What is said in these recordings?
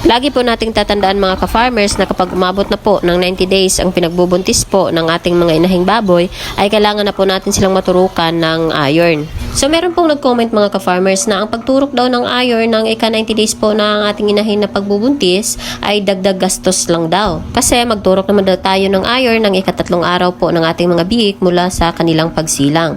Lagi po nating tatandaan mga ka-farmers na kapag umabot na po ng 90 days ang pinagbubuntis po ng ating mga inahing baboy, ay kailangan na po natin silang maturukan ng iron. So meron pong nag-comment mga ka-farmers na ang pagturok daw ng iron ng ika 90 days po ng ating inahin na pagbubuntis ay dagdag gastos lang daw. Kasi magturok naman daw tayo ng iron ng ikatatlong araw po ng ating mga biik mula sa kanilang pagsilang.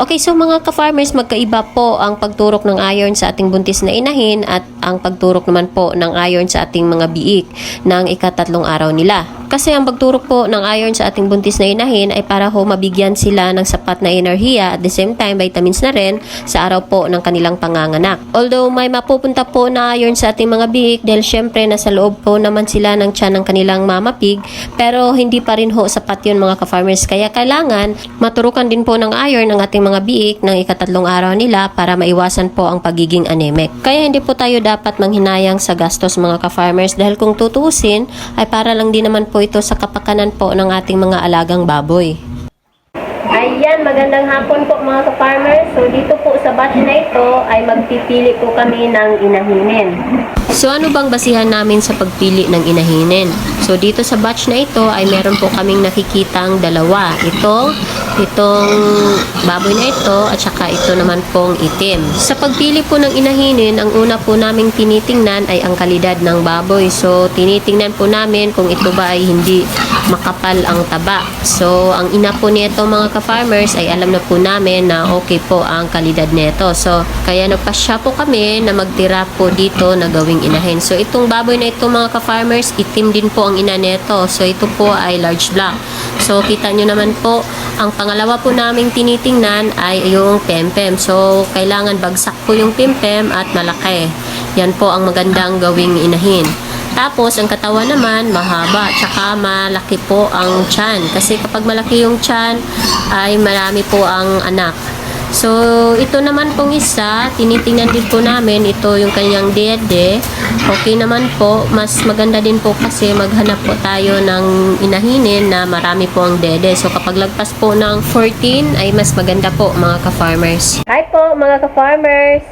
Okay, so mga ka-farmers, magkaiba po ang pagturok ng iron sa ating buntis na inahin at ang pagturok naman po ng iron sa ating mga biik ng ikatatlong araw nila. Kasi ang pagturok po ng iron sa ating buntis na inahin ay para ho mabigyan sila ng sapat na enerhiya at the same time vitamins na rin sa araw po ng kanilang panganganak. Although may mapupunta po na iron sa ating mga biik dahil syempre nasa loob po naman sila ng tiyan ng kanilang mama pig pero hindi pa rin ho sapat yun mga ka-farmers kaya kailangan maturukan din po ng iron ng ating mga biik ng ikatatlong araw nila para maiwasan po ang pagiging anemic. Kaya hindi po tayo dapat manghinayang sa gastos mga ka-farmers dahil kung tutuusin ay para lang din naman po ito sa kapakanan po ng ating mga alagang baboy. Ayan, magandang hapon po mga ka-farmers. So dito po sa batch na ito ay magpipili po kami ng inahinin. So ano bang basihan namin sa pagpili ng inahinin? So dito sa batch na ito ay meron po kaming nakikitang dalawa. Ito, itong baboy na ito at saka ito naman pong itim. Sa pagpili po ng inahinin, ang una po naming tinitingnan ay ang kalidad ng baboy. So tinitingnan po namin kung ito ba ay hindi makapal ang taba. So ang ina po nito mga ka-farmers ay alam na po namin na okay po ang kalidad nito. So kaya nagpasya po kami na magtira po dito na gawing inahin. So itong baboy na ito mga ka-farmers, itim din po ang ina nito. So ito po ay large black. So kita nyo naman po, ang pangalawa po naming tinitingnan ay yung pempem. So kailangan bagsak po yung pimpem at malaki. Yan po ang magandang gawing inahin. Tapos, ang katawan naman, mahaba. Tsaka, malaki po ang tiyan. Kasi kapag malaki yung tiyan, ay marami po ang anak. So, ito naman pong isa, tinitingnan din po namin, ito yung kanyang dede. Okay naman po, mas maganda din po kasi maghanap po tayo ng inahinin na marami po ang dede. So, kapag lagpas po ng 14, ay mas maganda po mga ka-farmers. Hi po mga ka-farmers!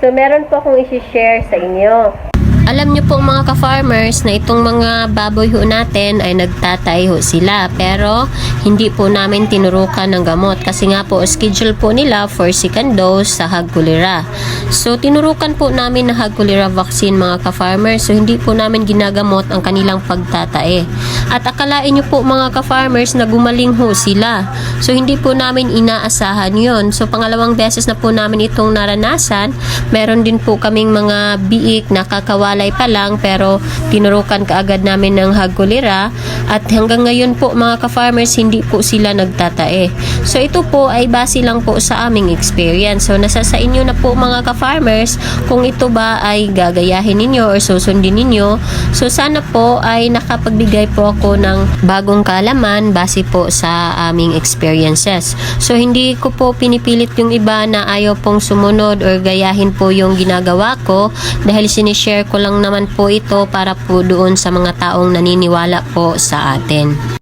So, meron po akong isi-share sa inyo. Alam niyo po mga ka-farmers na itong mga baboy ho natin ay nagtatay ho sila pero hindi po namin tinurukan ng gamot kasi nga po schedule po nila for second dose sa Hagkulira. So tinurukan po namin na Hagkulira vaccine mga ka-farmers so hindi po namin ginagamot ang kanilang pagtatae. At akalain niyo po mga ka-farmers na gumaling ho sila. So hindi po namin inaasahan yon. So pangalawang beses na po namin itong naranasan. Meron din po kaming mga biik na kakawalay pa lang pero tinurukan kaagad namin ng hagkulira at hanggang ngayon po mga ka-farmers hindi po sila nagtatae. So ito po ay base lang po sa aming experience. So nasa sa inyo na po mga ka-farmers kung ito ba ay gagayahin ninyo or susundin ninyo. So sana po ay nakapagbigay po ako ng bagong kalaman base po sa aming experiences. So hindi ko po pinipilit yung iba na ayaw pong sumunod or gayahin po yung ginagawa ko dahil sinishare ko lang naman po ito para po doon sa mga taong naniniwala po sa atin.